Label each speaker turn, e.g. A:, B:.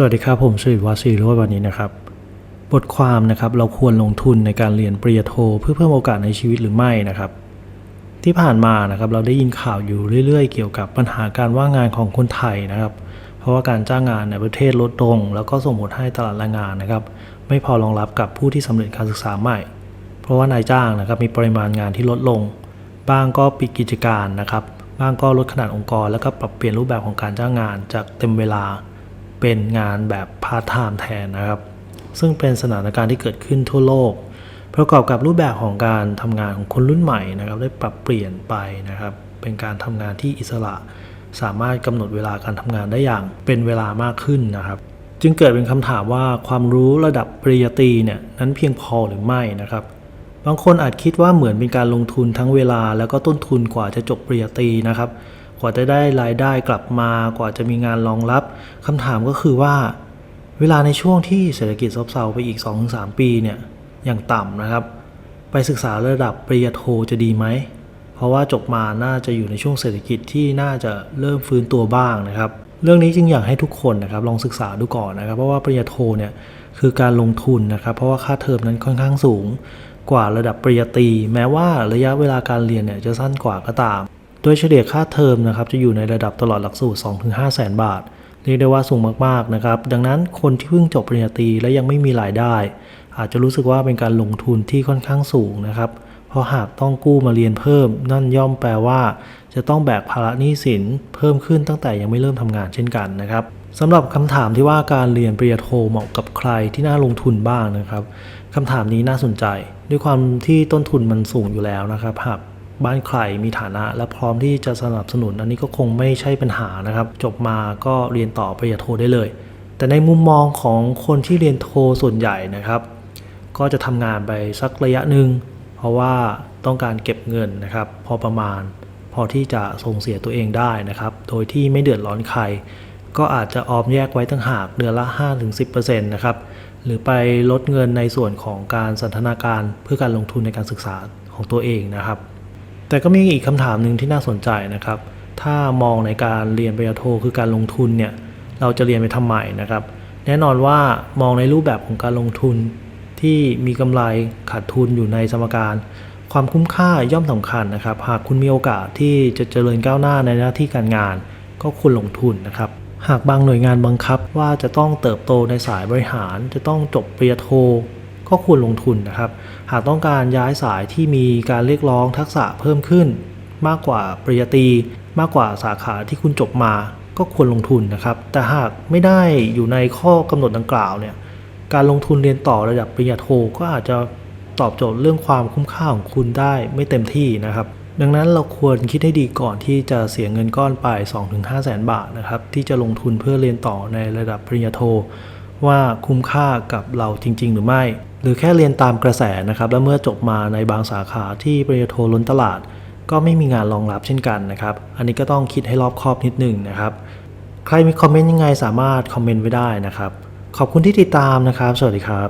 A: สวัสดีครับ ผมสิริวัฒน์ศิริโรจน์วันนี้นะครับ บทความนะครับเราควรลงทุนในการเรียนปริญญาโท เพื่อเพิ่มโอกาสในชีวิตหรือไม่นะครับ ที่ผ่านมานะครับเราได้ยินข่าวอยู่เรื่อย ๆ เกี่ยวกับปัญหาการว่างงานของคนไทยนะครับ เพราะว่าการจ้างงานในประเทศลดลงแล้วก็ส่งผลให้ตลาดแรงงานนะครับ ไม่พอรองรับกับผู้ที่สำเร็จการศึกษาใหม่ เพราะว่านายจ้างนะครับมีปริมาณงานที่ลดลง บ้างก็ปิดกิจการนะครับ บ้างก็ลดขนาดองค์กร แล้วก็ปรับเปลี่ยนรูปแบบของการจ้างงานจากเต็มเวลา เป็นงานแบบพาร์ทไทม์แทนนะครับ ซึ่งเป็นสถานการณ์ที่เกิดขึ้นทั่วโลก ประกอบกับรูปแบบของการทำงานของคนรุ่นใหม่นะครับ ได้ปรับเปลี่ยนไปนะครับ เป็นการทำงานที่อิสระ สามารถกำหนดเวลาการทำงานได้อย่างเป็นเวลามากขึ้นนะครับ จึงเกิดเป็นคำถามว่าความรู้ระดับปริญญาตรีเนี่ยนั้นเพียงพอหรือไม่นะครับบางคนอาจคิดว่าเหมือนเป็นการลงทุนทั้งเวลา แล้วก็ต้นทุนกว่าจะจบปริญญาตรีนะครับ กว่าจะได้รายได้กลับมากว่าจะมีงานรองรับคำถามก็คือว่า เวลาในช่วงที่เศรษฐกิจซบเซาไปอีก 2-3 ปีเนี่ยอย่างต่ำนะครับ ไปศึกษาระดับปริญญาโทจะดีไหม เพราะว่าจบมาน่าจะอยู่ในช่วงเศรษฐกิจที่น่าจะเริ่มฟื้นตัวบ้างนะครับ เรื่องนี้จึงอยากให้ทุกคนนะครับลองศึกษาดูก่อนนะครับ เพราะว่าปริญญาโทเนี่ยคือการลงทุนนะครับ เพราะว่าค่าเทอมนั้นค่อนข้างสูงกว่าระดับปริญญาตรีแม้ว่าระยะเวลาการเรียนเนี่ยจะสั้นกว่าก็ตาม โดยเฉลี่ยค่าเทอมนะครับจะอยู่ในระดับตลอดหลักสูตร 2-5 แสนบาท เรียกได้ว่าสูงมากๆนะครับ ดังนั้นคนที่เพิ่งจบปริญญาตรีและยังไม่มีรายได้ อาจจะรู้สึกว่าเป็นการลงทุนที่ค่อนข้างสูงนะครับเพราะหากต้องกู้มาเรียนเพิ่ม นั่นย่อมแปลว่า จะต้องแบกภาระหนี้สินเพิ่มขึ้นตั้งแต่ยังไม่เริ่มทำงานเช่นกันนะครับสำหรับคำถามที่ว่าการเรียนปริญญาโทเหมาะกับใครที่น่าลงทุนบ้างนะครับคำถามนี้น่าสนใจ ด้วยความที่ต้นทุนมันสูงอยู่แล้วนะครับหาก บ้านใครมีฐานะ และพร้อมที่จะสนับสนุน อันนี้ก็คงไม่ใช่ปัญหานะครับ จบมาก็เรียนต่อปริญญาโทได้เลย แต่ในมุมมองของคนที่เรียนโทส่วนใหญ่นะครับ ก็จะทำงานไปสักระยะหนึ่งเพราะว่าต้องการเก็บเงินนะครับ พอประมาณพอที่จะส่งเสียตัวเองได้นะครับ โดยที่ไม่เดือดร้อนใคร ก็อาจจะออมแยกไว้ตั้งหากเดือนละ 5-10%นะครับหรือไปลดเงินในส่วนของการสันทนาการเพื่อการลงทุนในการศึกษาของตัวเองนะครับ แต่ก็มีอีกคำถามหนึ่งที่น่าสนใจนะครับ ถ้ามองในการเรียนปริญญาโทคือการลงทุนเนี่ยเราจะเรียนไปทำไมนะครับ แน่นอนว่ามองในรูปแบบของการลงทุนที่มีกำไรขาดทุนอยู่ในสมการ ความคุ้มค่าย่อมสำคัญนะครับ หากคุณมีโอกาสที่จะเจริญก้าวหน้าในหน้าที่การงาน ก็ควรลงทุนนะครับหากบางหน่วยงานบังคับว่าจะต้องเติบโตในสายบริหาร จะต้องจบปริญญาโท ก็ควรลงทุนนะครับ หากต้องการย้ายสายที่มีการเรียกร้องทักษะเพิ่มขึ้น มากกว่าปริญญาตรีมากกว่าสาขาที่คุณจบมา ก็ควรลงทุนนะครับ แต่หากไม่ได้อยู่ในข้อกำหนดดังกล่าวเนี่ยการลงทุนเรียนต่อระดับปริญญาโทก็อาจจะตอบโจทย์เรื่องความคุ้มค่าของคุณได้ไม่เต็มที่นะครับ ดังนั้นเราควรคิดให้ดีก่อนที่จะเสียเงินก้อนไป 2-5แสนบาทนะครับที่จะลงทุนเพื่อเรียนต่อในระดับปริญญาโท ว่าคุ้มค่ากับเราจริง ๆ หรือไม่ หรือแค่เรียนตามกระแสนะครับและเมื่อจบมาในบางสาขาที่ปริญญาโทล้นตลาด ก็ไม่มีงานรองรับเช่นกันนะครับ อันนี้ก็ต้องคิดให้รอบคอบนิดหนึงนะครับ ใครมีคอมเมนต์ยังไงสามารถคอมเมนต์ไว้ได้นะครับ ขอบคุณที่ติดตามนะครับ สวัสดีครับ